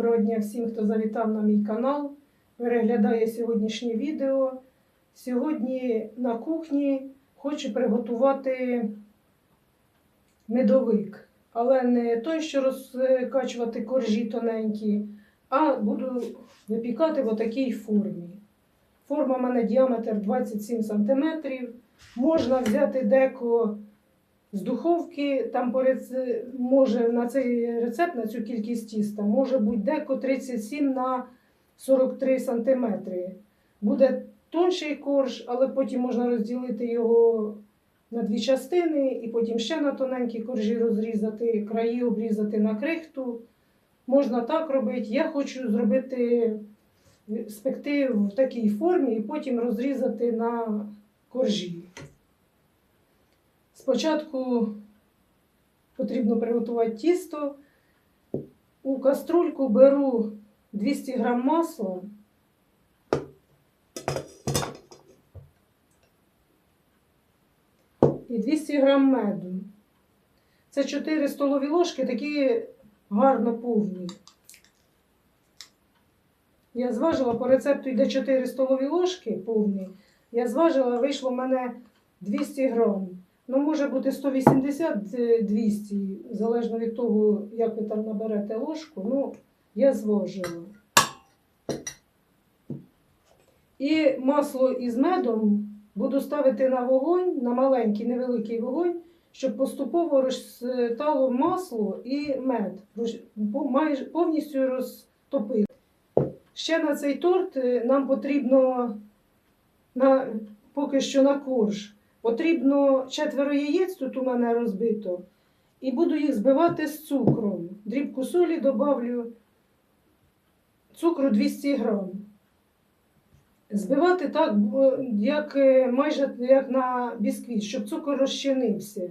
Доброго дня всім, хто завітав на мій канал, переглядає сьогоднішнє відео. Сьогодні на кухні хочу приготувати медовик, але не той, що розкачувати коржі тоненькі, а буду випікати в отакій формі. Форма в мене діаметр 27 см. Можна взяти деко з духовки, там по може на цей рецепт, на цю кількість тіста, може бути деко 37 на 43 см. Буде тонший корж, але потім можна розділити його на дві частини і потім ще на тоненькі коржі розрізати, краї обрізати на крихту. Можна так робити. Я хочу зробити, спекти в такій формі і потім розрізати на коржі. Спочатку потрібно приготувати тісто. У каструльку беру 200 г масла. І 200 г меду. Це 4 столові ложки, такі гарно повні. Я зважила по рецепту йде 4 столові ложки повні. Я зважила, вийшло в мене 200 грам. Ну, може бути 180-200, залежно від того, як ви там наберете ложку. Ну, я зважила. І масло із медом буду ставити на вогонь, на маленький невеликий вогонь, щоб поступово розтало масло і мед. Майже повністю розтопити. Ще на цей торт е, нам потрібно на, поки що на корж. Потрібно четверо яєць, тут у мене розбито, і буду їх збивати з цукром. Дрібку солі добавлю, цукру 200 грам. Збивати так, як е, майже як на бісквіт, щоб цукор розчинився.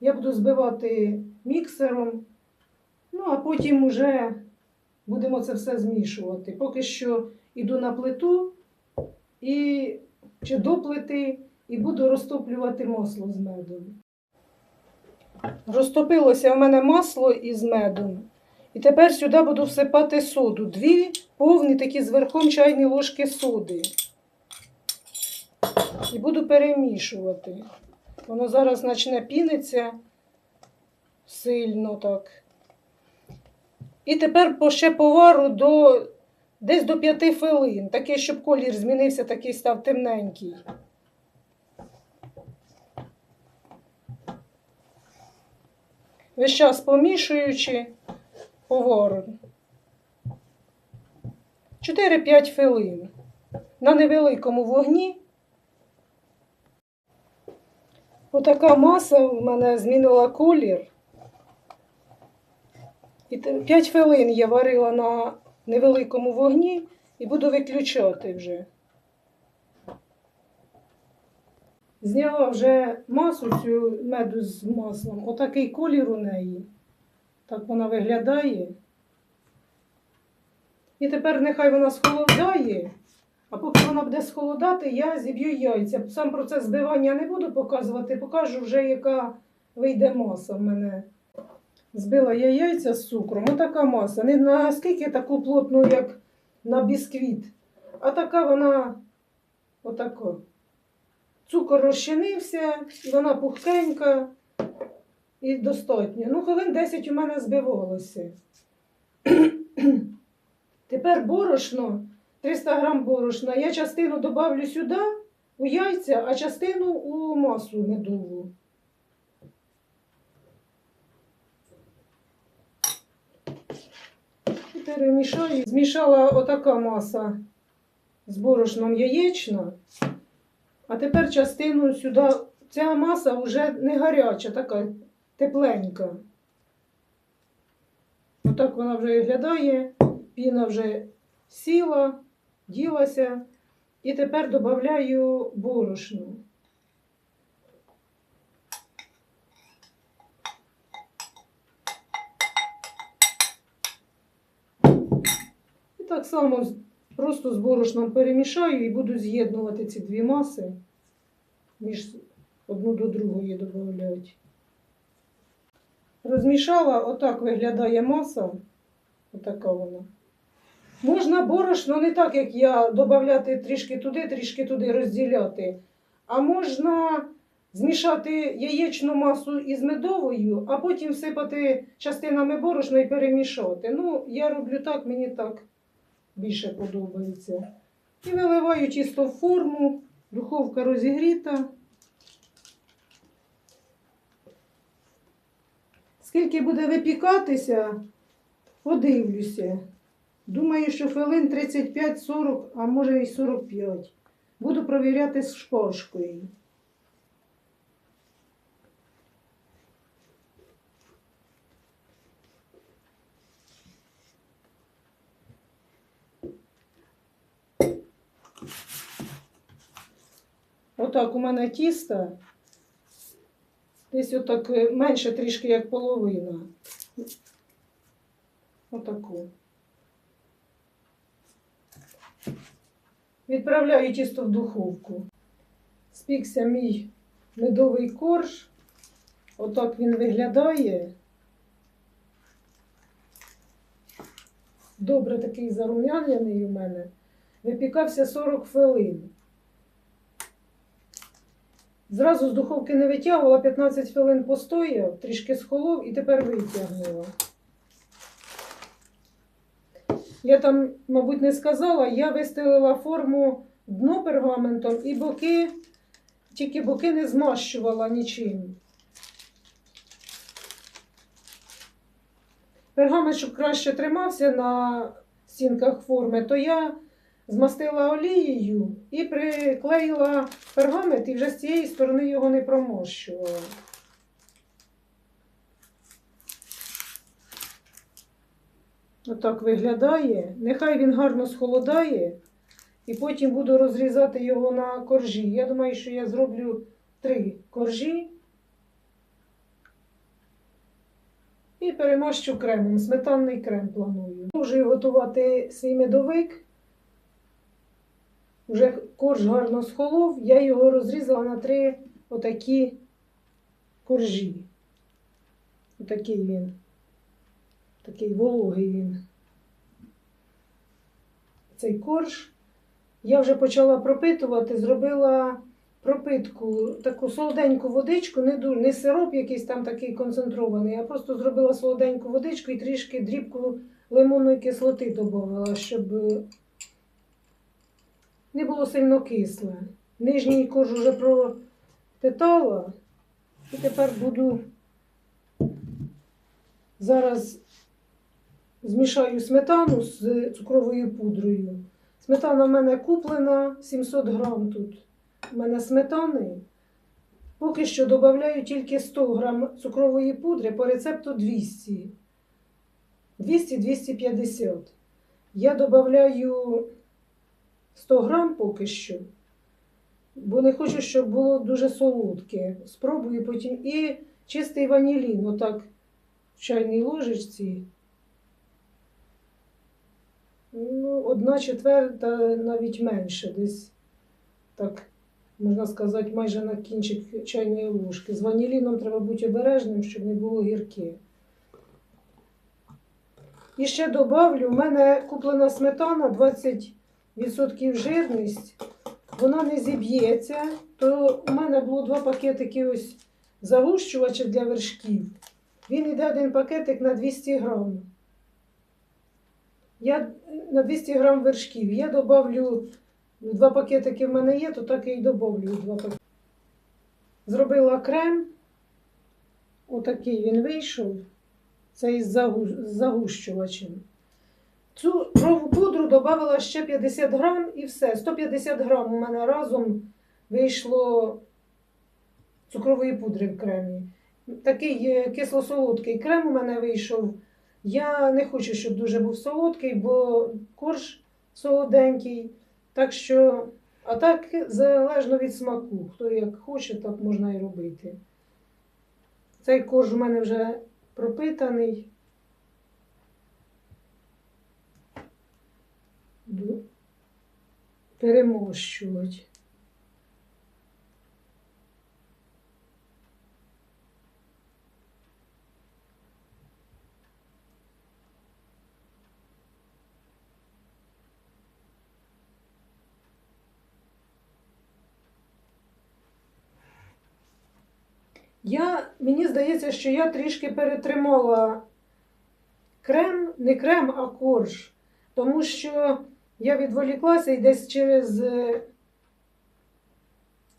Я буду збивати міксером, ну а потім вже будемо це все змішувати. Поки що йду на плиту і чи до плити і буду розтоплювати масло з медом. Розтопилося в мене масло із медом. І тепер сюди буду всипати соду. Дві повні такі з верхом чайні ложки соди. І буду перемішувати. Воно зараз почне пінитися сильно так. І тепер ще повару до десь до 5 хвилин. Таке, щоб колір змінився, такий став темненький. Весь час помішуючи повару. 4-5 хвилин. На невеликому вогні. Отака маса в мене змінила колір. І 5 хвилин я варила на невеликому вогні і буду виключати вже. Зняла вже масу цю меду з маслом. Отакий колір у неї. Так вона виглядає. І тепер нехай вона схолодає. А поки вона буде схолодати, я зіб'ю яйця. Сам процес збивання не буду показувати, покажу вже, яка вийде маса в мене. Збила я яйця з цукром. Отака маса. Не наскільки таку плотну, як на бісквіт, а така вона отака. Цукор розчинився, вона пухкенька і достатньо. Ну, хвилин 10 у мене збивалося. Тепер борошно, 300 грам борошна. Я частину добавлю сюди, у яйця, а частину у масу медову. Перемішаю. Змішала отака маса з борошном яєчна. А тепер частину сюди. Ця маса вже не гаряча, така тепленька. Отак вона вже виглядає. Піна вже сіла, ділася. І тепер додаю борошно. І так само просто з борошном перемішаю і буду з'єднувати ці дві маси між одну до другої додавати. Розмішала, отак виглядає маса. Отака вона. Можна борошно не так, як я, додати трішки туди, трішки туди розділяти. А можна змішати яєчну масу із медовою, а потім всипати частинами борошна і перемішати. Ну, я роблю так, мені так більше подобається. І виливаю тісто в форму, духовка розігріта. Скільки буде випікатися, подивлюся. Думаю, що хвилин 35-40, а може і 45. Буду провіряти з шпажкою. Отак у мене тісто. Десь отак е, менше трішки, як половина. Отаку. Відправляю тісто в духовку. Спікся мій медовий корж. Отак він виглядає. Добре такий зарум'яняний у мене. Випікався 40 хвилин. Зразу з духовки не витягувала, 15 хвилин постояв, трішки схолов і тепер витягнула. Я там, мабуть, не сказала, я вистелила форму дно пергаментом і боки, тільки боки не змащувала нічим. Пергамент, щоб краще тримався на стінках форми, то я змастила олією і приклеїла пергамент і вже з цієї сторони його не промощувала. Отак виглядає. Нехай він гарно схолодає, і потім буду розрізати його на коржі. Я думаю, що я зроблю три коржі і перемащу кремом. Сметанний крем планую. Продовжую готувати свій медовик. Вже корж гарно схолов, я його розрізала на три отакі коржі. Отакий він. Такий вологий він. Цей корж. Я вже почала пропитувати, зробила пропитку, таку солоденьку водичку, не, ду- не сироп якийсь там такий концентрований, а просто зробила солоденьку водичку і трішки дрібку лимонної кислоти додавала, щоб не було сильно кисле. Нижній корж вже пропитала. І тепер буду зараз змішаю сметану з цукровою пудрою. Сметана в мене куплена 700 грам тут. У мене сметани. Поки що додаю тільки 100 грам цукрової пудри по рецепту 200. 200-250. Я додаю 100 грам поки що, бо не хочу, щоб було дуже солодке. Спробую потім. І чистий ванілін, отак в чайній ложечці. Ну, одна четверта навіть менше, десь так, можна сказати, майже на кінчик чайної ложки. З ваніліном треба бути обережним, щоб не було гірке. І ще добавлю, у мене куплена сметана 20% жирність, вона не зіб'ється, то у мене було два пакетики ось загущувачів для вершків. Він йде один пакетик на 200 грам. Я на 200 грам вершків. Я добавлю два пакетики в мене є, то так і добавлю два пакетики. Зробила крем. Отакий він вийшов. Це із загу- загущувачем. Цю крову пудру додала ще 50 грам і все. 150 грам у мене разом вийшло цукрової пудри в кремі. Такий е, кисло-солодкий крем у мене вийшов. Я не хочу, щоб дуже був солодкий, бо корж солоденький. Так що, а так залежно від смаку. Хто як хоче, так можна і робити. Цей корж у мене вже пропитаний. перемощують. Я, Мені здається, що я трішки перетримала крем, не крем, а корж, тому що я відволіклася і десь через е,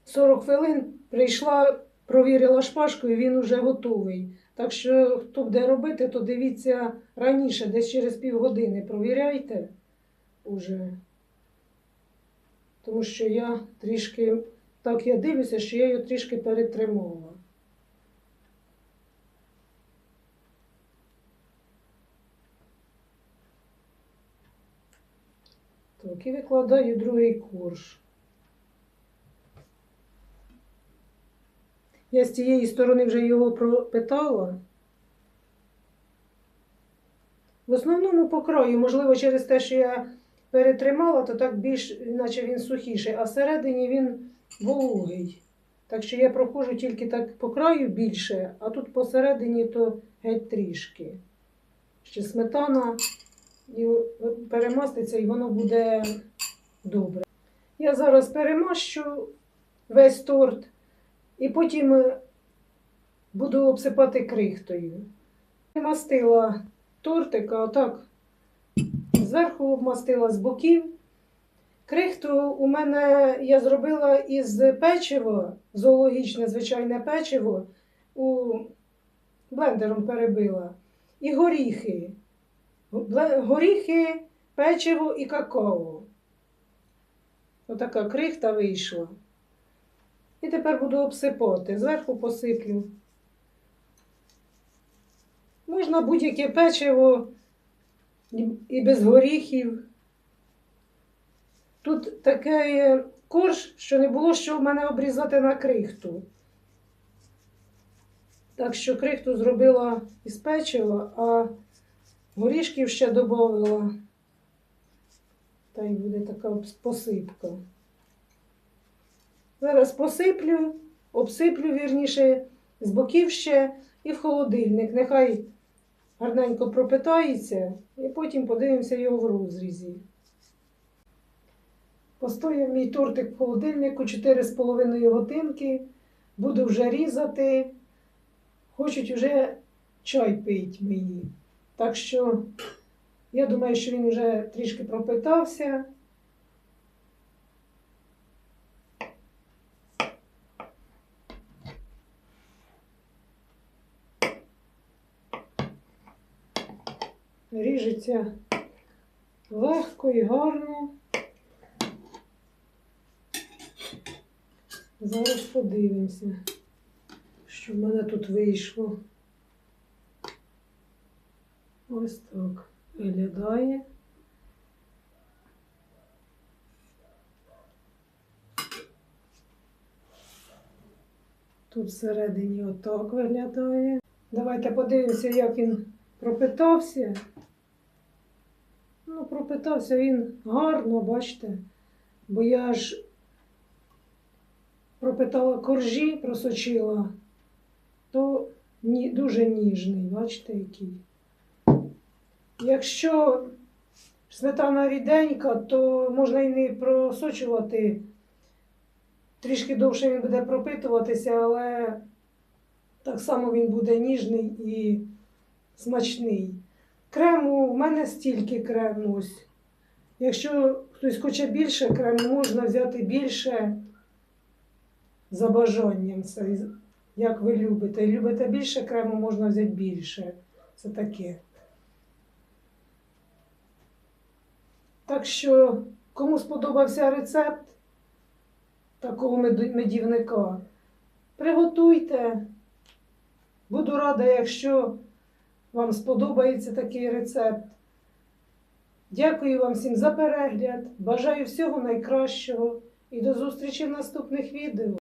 40 хвилин прийшла, провірила шпажку, і він уже готовий. Так що, хто буде робити, то дивіться раніше, десь через півгодини провіряйте уже. Тому що я трішки, так я дивлюся, що я його трішки перетримала. Так, і викладаю другий корж. Я з цієї сторони вже його пропитала. В основному по краю, можливо, через те, що я перетримала, то так більш, наче він сухіший, а всередині він вологий. Так що я проходжу тільки так по краю більше, а тут посередині то геть трішки. Ще сметана і перемаститься, і воно буде добре. Я зараз перемащу весь торт і потім е, буду обсипати крихтою. Мастила тортика, отак, зверху обмастила з боків. Крихту у мене я зробила із печива, зоологічне звичайне печиво, у блендером перебила. І горіхи. Горіхи, печиво і какао. Отака крихта вийшла. І тепер буду обсипати. Зверху посиплю. Можна будь-яке печиво і без горіхів. Тут такий корж, що не було що в мене обрізати на крихту. Так що крихту зробила із печива, а горішків ще додавала. Та й буде така посипка. Зараз посиплю, обсиплю вірніше, з боків ще і в холодильник. Нехай гарненько пропитається, і потім подивимося його в розрізі. Постояв мій тортик в холодильнику 4,5 годинки. Буду вже різати. Хочуть вже чай пить мені. Так що я думаю, що він вже трішки пропитався. Ріжеться легко і гарно. Зараз подивимося, що в мене тут вийшло. Ось так виглядає. Тут всередині отак виглядає. Давайте подивимося, як він пропитався. Ну, пропитався він гарно, бачите, бо я ж пропитала коржі, просочила, то дуже ніжний, бачите, який. Якщо сметана ріденька, то можна і не просочувати. Трішки довше він буде пропитуватися, але так само він буде ніжний і смачний. Крему в мене стільки крему. Якщо хтось хоче більше крему, можна взяти більше за бажанням. Це як ви любите. Любите більше крему, можна взяти більше. Це таке. Так що, кому сподобався рецепт такого медівника, приготуйте. Буду рада, якщо вам сподобається такий рецепт. Дякую вам всім за перегляд. Бажаю всього найкращого і до зустрічі в наступних відео.